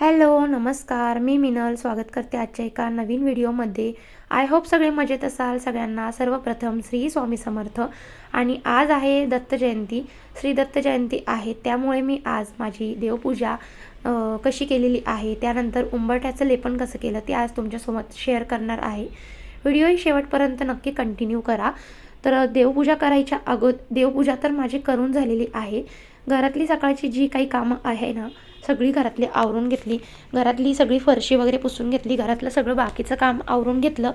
Hello नमस्कार. मी मिनल स्वागत करते आजच्या एका नवीन व्हिडिओमध्ये. आय होप सगळे मजेत असाल. सगळ्यांना सर्वप्रथम श्री स्वामी समर्थ. आणि आज आहे दत्त जयंती. श्री दत्त जयंती आहे. त्यामुळे मी आज माझी देवपूजा कशी केलेली आहे त्यानंतर उंबरठ्याचं लेपन कसं केलं ते आज तुमच्यासोबत शेअर करणार आहे. व्हिडिओही शेवटपर्यंत नक्की कंटिन्यू करा. तर देवपूजा करायच्या अगोद देवपूजा तर माझी करून झालेली आहे. घरातली सकाळची जी काही कामं आहे ना सगळी घरातली आवरून घेतली. घरातली सगळी फरशी वगैरे पुसून घेतली. घरातलं सगळं बाकीचं काम आवरून घेतलं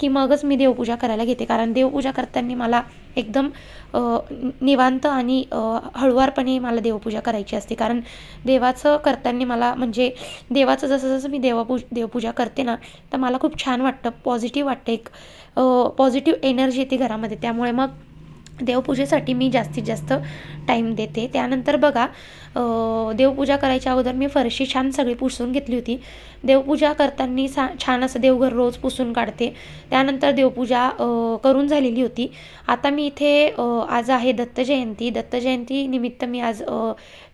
की मगच मी देवपूजा करायला घेते. कारण देवपूजा करताना मला एकदम निवांत आणि हळुवारपणे मला देवपूजा करायची असते. कारण देवाचं करताना मला म्हणजे देवाचं जसं जसं मी देवपूज देवपूजा करते ना तर मला खूप छान वाटतं. पॉझिटिव्ह वाटतं एक पॉझिटिव्ह एनर्जी येते घरामध्ये. त्यामुळे मग देवपूजेसाठी मी जास्तीत जास्त टाईम देते. त्यानंतर बघा देवपूजा करायच्या अगोदर मी फरशी छान सगळी पुसून घेतली होती. देवपूजा करताना सा छान असं देवघर रोज पुसून काढते. त्यानंतर देवपूजा करून झालेली होती. आता मी इथे आज आहे दत्त जयंती. दत्त जयंती निमित्त मी आज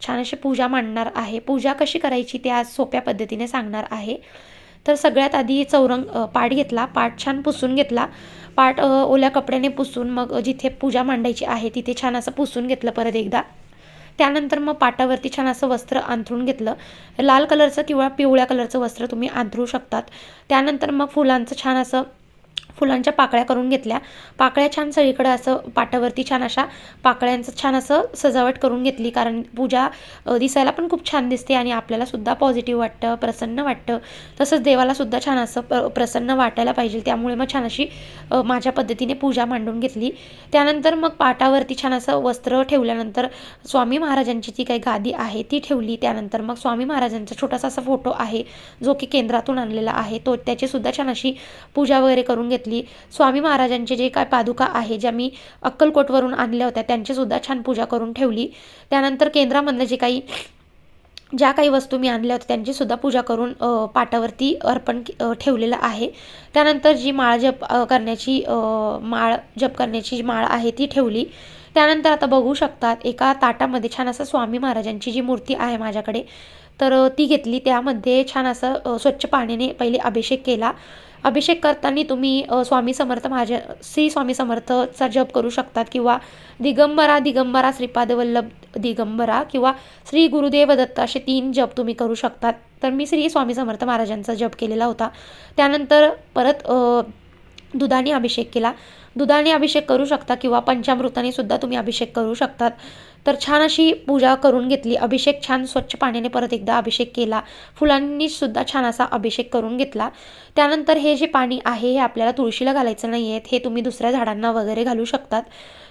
छान अशी पूजा मांडणार आहे. पूजा कशी करायची ते आज सोप्या पद्धतीने सांगणार आहे. तर सगळ्यात आधी चौरंग पाठ घेतला. पाठ छान पुसून घेतला. पाट ओल्या कपड्याने पुसून मग जिथे पूजा मांडायची आहे तिथे छान असं पुसून घेतलं परत एकदा. त्यानंतर मग पाटावरती छान असं वस्त्र अंथरून घेतलं. लाल कलरचं किंवा पिवळ्या कलरचं वस्त्र तुम्ही अंथरू शकतात. त्यानंतर मग फुलांचं छान असं फुलांच्या पाकळ्या करून घेतल्या. पाकळ्या छान सगळीकडे असं पाटावरती छान अशा पाकळ्यांचं छान असं सजावट करून घेतली. कारण पूजा दिसायला पण खूप छान दिसते आणि आपल्याला सुद्धा पॉझिटिव्ह वाटतं प्रसन्न वाटतं. तसंच देवाला सुद्धा छान असं प्र प्रसन्न वाटायला पाहिजे. त्यामुळे मग छान अशी माझ्या पद्धतीने पूजा मांडून घेतली. त्यानंतर मग पाटावरती छान असं वस्त्र ठेवल्यानंतर स्वामी महाराजांची जी काही गादी आहे ती ठेवली. त्यानंतर मग स्वामी महाराजांचा छोटासा असा फोटो आहे जो की केंद्रातून आणलेला आहे. तो त्याची सुद्धा छान अशी पूजा वगैरे करून घेतली. स्वामी महाराजांचे जे काय पादुका आहे ज्या मी अक्कलकोटवरून आणल्या होत्या त्यांचीसुद्धा छान पूजा करून ठेवली. त्यानंतर केंद्रामधलं जे काही ज्या काही वस्तू मी आणल्या होत्या त्यांचीसुद्धा पूजा करून पाटावरती अर्पण ठेवलेलं आहे. त्यानंतर जी माळ जप करण्याची माळ जप करण्याची जी माळ आहे ती ठेवली. त्यानंतर आता बघू शकतात एका ताटामध्ये छान असं स्वामी महाराजांची जी मूर्ती आहे माझ्याकडे तर ती घेतली. त्यामध्ये छान असं स्वच्छ पाण्याने पहिले अभिषेक केला. अभिषेक करताना तुम्ही स्वामी समर्थ माझ्या श्री स्वामी समर्थचा जप करू शकतात किंवा दिगंबरा दिगंबरा श्रीपाद वल्लभ दिगंबरा किंवा श्री गुरुदेव दत्त असे तीन जप तुम्ही करू शकतात. तर मी श्री स्वामी समर्थ महाराजांचा जप केलेला होता. त्यानंतर परत दुधाने अभिषेक केला. दुधाने अभिषेक करू शकता किंवा पंचामृताने सुद्धा तुम्ही अभिषेक करू शकतात. तर छान अशी पूजा करून घेतली. अभिषेक छान स्वच्छ पाण्याने परत एकदा अभिषेक केला. फुलांनी सुद्धा छान असा अभिषेक करून घेतला. त्यानंतर हे जे पाणी आहे हे आपल्याला तुळशीला घालायचं नाही आहेत हे तुम्ही दुसऱ्या झाडांना वगैरे घालू शकतात.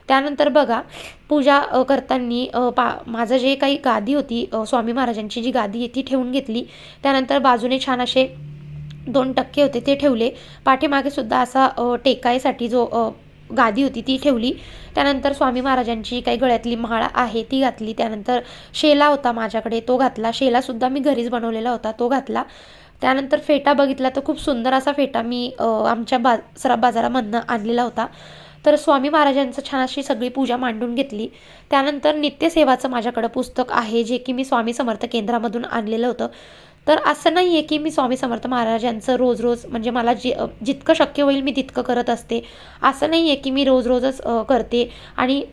त्यानंतर बघा पूजा करताना पा माझं जे काही गादी होती स्वामी महाराजांची जी गादी आहे ती ठेवून घेतली. त्यानंतर बाजूने छान असे दोन टक्के होते ते ठेवले. पाठीमागे सुद्धा असा टेकायसाठी जो गादी होती ती ठेवली. त्यानंतर स्वामी महाराजांची काही गळ्यातली माळ आहे ती घातली. त्यानंतर शेला होता माझ्याकडे तो घातला. शेलासुद्धा मी घरीच बनवलेला होता तो घातला. त्यानंतर फेटा बघितला तर खूप सुंदर असा फेटा मी आमच्या बा सरा बाजारामधनं आणलेला होता. तर स्वामी महाराजांचं छान अशी सगळी पूजा मांडून घेतली. त्यानंतर नित्यसेवाचं माझ्याकडं पुस्तक आहे जे की मी स्वामी समर्थ केंद्रामधून आणलेलं होतं. तर असं नाही आहे की मी स्वामी समर्थ महाराजांचं रोज रोज म्हणजे मला जे जितकं शक्य होईल मी तितकं करत असते. असं नाही आहे की मी रोज रोजच करते. आणि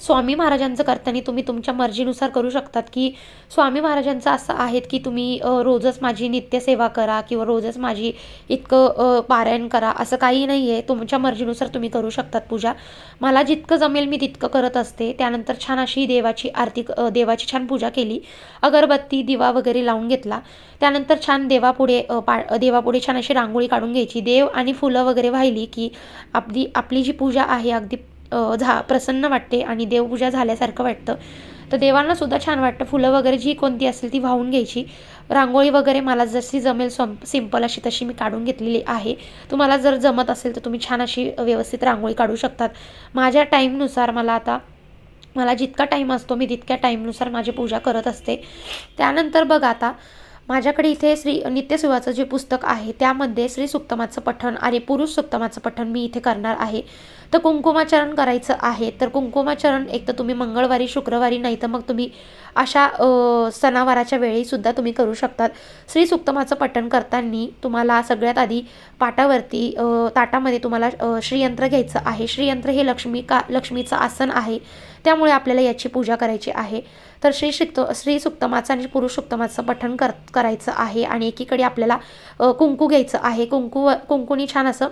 स्वामी महाराजांचं करताना तुम्ही तुमच्या मर्जीनुसार करू शकतात की स्वामी महाराजांचं असं आहेत की तुम्ही रोजच माझी नित्यसेवा करा किंवा रोजच माझी इतकं पारायण करा असं काही नाही आहे तुमच्या मर्जीनुसार तुम्ही करू शकतात पूजा. मला जितकं जमेल मी तितकं करत असते. त्यानंतर छान अशी देवाची आरती देवाची छान पूजा केली. अगरबत्ती दिवा वगैरे लावून घेतला. त्यानंतर छान देवापुढे पा देवापुढे छान अशी रांगोळी काढून घ्यायची. देव आणि फुलं वगैरे वाहिली की आपली आपली जी पूजा आहे अगदी झा प्रसन्न वाटते आणि देवपूजा झाल्यासारखं वाटतं. तर देवांना सुद्धा छान वाटतं. फुलं वगैरे जी कोणती असेल ती वाहून घ्यायची. रांगोळी वगैरे मला जशी जमेल सं सिंपल अशी तशी मी काढून घेतलेली आहे. तुम्हाला जर जमत असेल तर तुम्ही छान अशी व्यवस्थित रांगोळी काढू शकतात. माझ्या टाईमनुसार मला आता मला जितका टाईम असतो मी तितक्या टाईमनुसार माझी पूजा करत असते. त्यानंतर बघ आता माझ्याकडे इथे श्री नित्यसेवाचं जे पुस्तक आहे त्यामध्ये श्री सुक्तमाचं पठण आणि पुरुष सुक्तमाचं पठण मी इथे करणार आहे. तर कुंकुमाचरण करायचं आहे. तर कुंकुमाचरण एक तर तुम्ही मंगळवारी शुक्रवारी नाही तर मग तुम्ही अशा सणावाराच्या वेळीसुद्धा तुम्ही करू शकतात. श्री सुक्तमाचं पठण करताना तुम्हाला सगळ्यात आधी पाटावरती ताटामध्ये तुम्हाला श्रीयंत्र घ्यायचं आहे. श्रीयंत्र हे लक्ष्मी का लक्ष्मीचं आसन आहे. त्यामुळे आपल्याला याची पूजा करायची आहे. तर श्री शिक्त श्री सुक्तमाचं आणि पुरुष सुक्तमाचं पठण कर करायचं आहे. आणि एकीकडे आपल्याला कुंकू घ्यायचं आहे. कुंकू कुंकुनी छान असं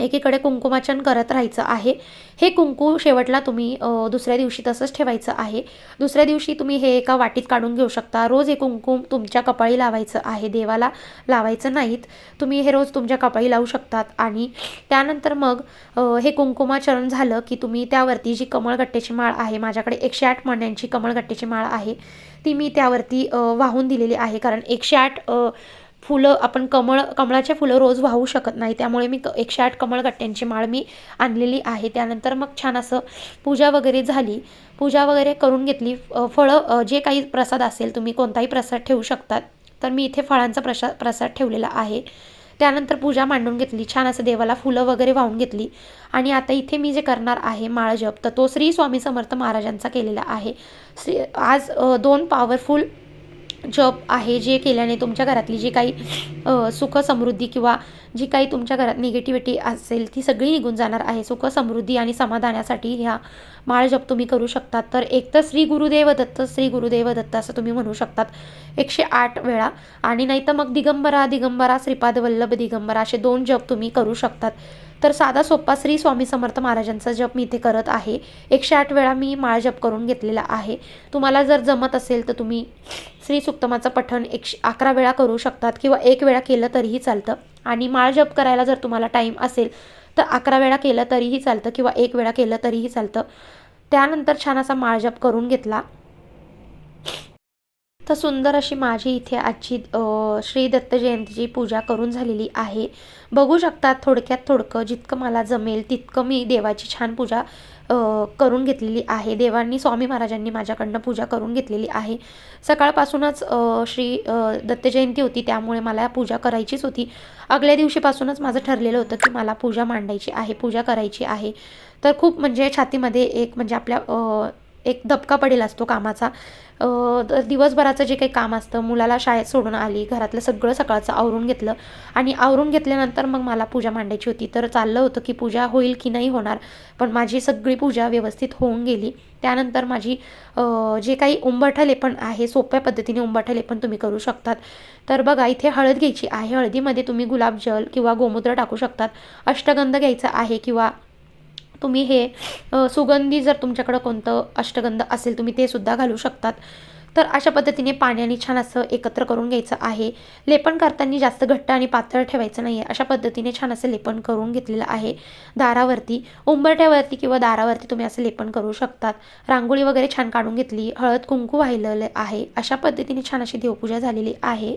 एकीकडे कुंकुमाचन करत राहायचं आहे. हे कुंकू शेवटला तुम्ही दुसऱ्या दिवशी तसंच ठेवायचं आहे. दुसऱ्या दिवशी तुम्ही हे एका वाटीत काढून घेऊ शकता. रोज हे कुंकुम तुमच्या कपाळी लावायचं आहे. देवाला लावायचं नाहीत. तुम्ही हे रोज तुमच्या कपाळी लावू शकतात. आणि त्यानंतर मग हे कुंकुमाचरण झालं की तुम्ही त्यावरती जी कमळगट्ट्याची माळ आहे माझ्याकडे एकशे आठ मण्यांची कमळगट्ट्याची माळ आहे ती मी त्यावरती वाहून दिलेली आहे. कारण एकशे आठ फुलं आपण कमळ कमळाचे फुलं रोज वाहू शकत नाही. त्यामुळे मी क एकशे आठ कमळगट्ट्यांची माळ मी आणलेली आहे. त्यानंतर मग छान असं पूजा वगैरे झाली. पूजा वगैरे करून घेतली. फळं जे काही प्रसाद असेल तुम्ही कोणताही प्रसाद ठेवू शकतात. तर मी इथे फळांचा प्रसाद प्रसाद ठेवलेला आहे. त्यानंतर पूजा मांडून घेतली. छान असं देवाला फुलं वगैरे वाहून घेतली. आणि आता इथे मी जे करणार आहे माळ जप तर तो श्री स्वामी समर्थ महाराजांचा केलेला आहे. श्री आज दोन पॉवरफुल जप आहे जे केल्याने तुमच्या घरातली जी काही सुख समृद्धी किंवा जी काही तुमच्या घरात निगेटिव्हिटी असेल ती सगळी निघून जाणार आहे. सुख समृद्धी आणि समाधानासाठी ह्या माळ जप तुम्ही करू शकतात. तर एक तर श्री गुरुदेव दत्त श्री गुरुदेव दत्त असं तुम्ही म्हणू शकतात. एकशे आठ वेळा. आणि नाही तर मग दिगंबरा दिगंबरा श्रीपाद वल्लभ दिगंबरा असे दोन जप तुम्ही करू शकतात. तर साधा सोपा श्री स्वामी समर्थ महाराजांचा जप मी इथे करत आहे. एकशे आठ वेळा मी माळ जप करून घेतलेला आहे. तुम्हाला जर जमत असेल तर तुम्ही श्री सुक्तमाचं पठण एकशे अकरा वेळा करू शकतात किंवा एक वेळा केलं तरीही चालतं. आणि माळ जप करायला जर तुम्हाला टाईम असेल तर अकरा वेळा केलं तरीही चालतं किंवा एक वेळा केलं तरीही चालतं. त्यानंतर छान असा माळ जप करून घेतला. तर सुंदर अशी माझी इथे आजची श्री दत्त जयंतीची पूजा करून झालेली आहे. बघू शकतात थोडक्यात थोडकं जितकं मला जमेल तितकं मी देवाची छान पूजा करून घेतलेली आहे. देवांनी स्वामी महाराजांनी माझ्याकडनं पूजा करून घेतलेली आहे. सकाळपासूनच श्री दत्तजयंती दत्त जयंती होती त्यामुळे मला पूजा करायचीच होती. आगल्या दिवशीपासूनच माझं ठरलेलं होतं की मला पूजा मांडायची आहे पूजा करायची आहे. तर खूप म्हणजे छातीमध्ये एक म्हणजे आपल्या एक धपका पडेल असतो कामाचा. तर दिवसभराचं जे काही काम असतं मुलाला शाळेत सोडून आली घरातलं सगळं सकाळचं आवरून घेतलं आणि आवरून घेतल्यानंतर मग मला पूजा मांडायची होती. तर चाललं होतं की पूजा होईल की नाही होणार पण माझी सगळी पूजा व्यवस्थित होऊन गेली. त्यानंतर माझी जे काही उंबरठा लेपण आहे सोप्या पद्धतीने उंबरठा लेपण तुम्ही करू शकतात. तर बघा इथे हळद घ्यायची आहे. हळदीमध्ये तुम्ही गुलाबजल किंवा गोमूत्र टाकू शकतात. अष्टगंध घ्यायचा आहे किंवा तुम्ही हे सुगंधी जर तुमच्याकडं कोणतं अष्टगंध असेल तुम्ही ते सुद्धा घालू शकतात. तर अशा पद्धतीने पाण्याने छान असं एकत्र करून घ्यायचं आहे. लेपन करताना जास्त घट्ट आणि पातळ ठेवायचं नाही आहे अशा पद्धतीने छान असं लेपन करून घेतलेलं आहे दारावरती. उंबरट्यावरती किंवा दारावरती तुम्ही असं लेपन करू शकतात. रांगोळी वगैरे छान काढून घेतली हळद कुंकू वाहिलेलं आहे. अशा पद्धतीने छान अशी देवपूजा झालेली आहे.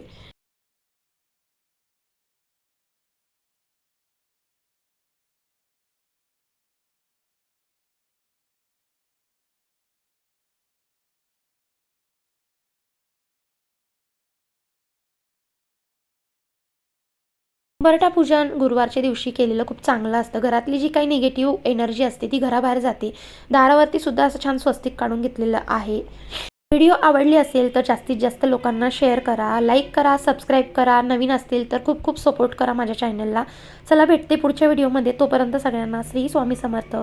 बरटा पूजन गुरुवारच्या दिवशी केलेलं खूप चांगलं असतं. घरातली जी काही निगेटिव्ह एनर्जी असते ती घराबाहेर जाते. दारावरती सुद्धा असं छान स्वस्तिक काढून घेतलेलं आहे. व्हिडिओ आवडली असेल तर जास्तीत जास्त लोकांना शेअर करा लाईक करा सबस्क्राईब करा. नवीन असतील तर खूप खूप सपोर्ट करा माझ्या चॅनलला चला भेटते पुढच्या व्हिडिओमध्ये तोपर्यंत सगळ्यांना श्री स्वामी समर्थ.